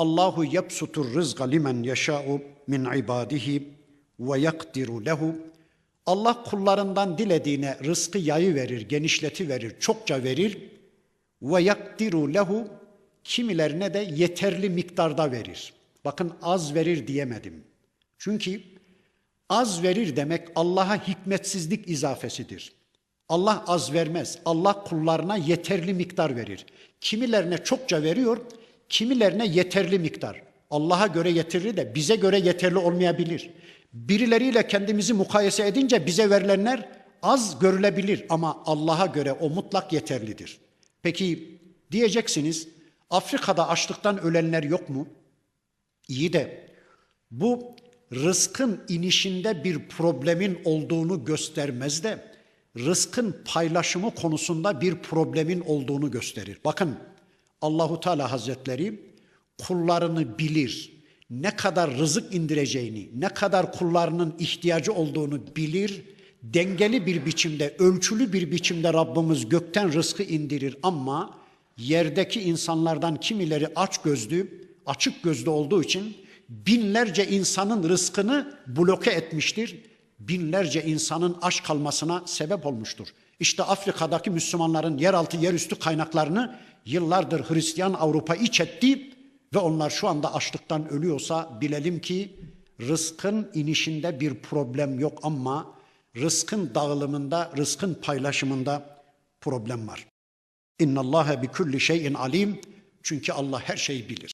Allahu yabsutur rızqa limen yeşâ'u min ibadihi ve yakdiru lehu. Allah kullarından dilediğine rızkı yayı verir, genişleti verir, çokça verir. Ve yakdiru lehu kimilerine de yeterli miktarda verir. Bakın az verir diyemedim. Çünkü az verir demek Allah'a hikmetsizlik izafesidir. Allah az vermez. Allah kullarına yeterli miktar verir. Kimilerine çokça veriyor, kimilerine yeterli miktar. Allah'a göre yeterli de bize göre yeterli olmayabilir. Birileriyle kendimizi mukayese edince bize verilenler az görülebilir ama Allah'a göre o mutlak yeterlidir. Peki diyeceksiniz Afrika'da açlıktan ölenler yok mu? İyi de bu rızkın inişinde bir problemin olduğunu göstermez de rızkın paylaşımı konusunda bir problemin olduğunu gösterir. Bakın Allahu Teala Hazretleri kullarını bilir. Ne kadar rızık indireceğini, ne kadar kullarının ihtiyacı olduğunu bilir. Dengeli bir biçimde, ölçülü bir biçimde Rabbimiz gökten rızkı indirir ama yerdeki insanlardan kimileri aç gözlü, açık gözlü olduğu için binlerce insanın rızkını bloke etmiştir. Binlerce insanın aç kalmasına sebep olmuştur. İşte Afrika'daki Müslümanların yeraltı yerüstü kaynaklarını yıllardır Hristiyan Avrupa iç etti ve onlar şu anda açlıktan ölüyorsa bilelim ki rızkın inişinde bir problem yok ama rızkın dağılımında, rızkın paylaşımında problem var. İnna Allahe bi kulli şeyin alim. Çünkü Allah her şeyi bilir.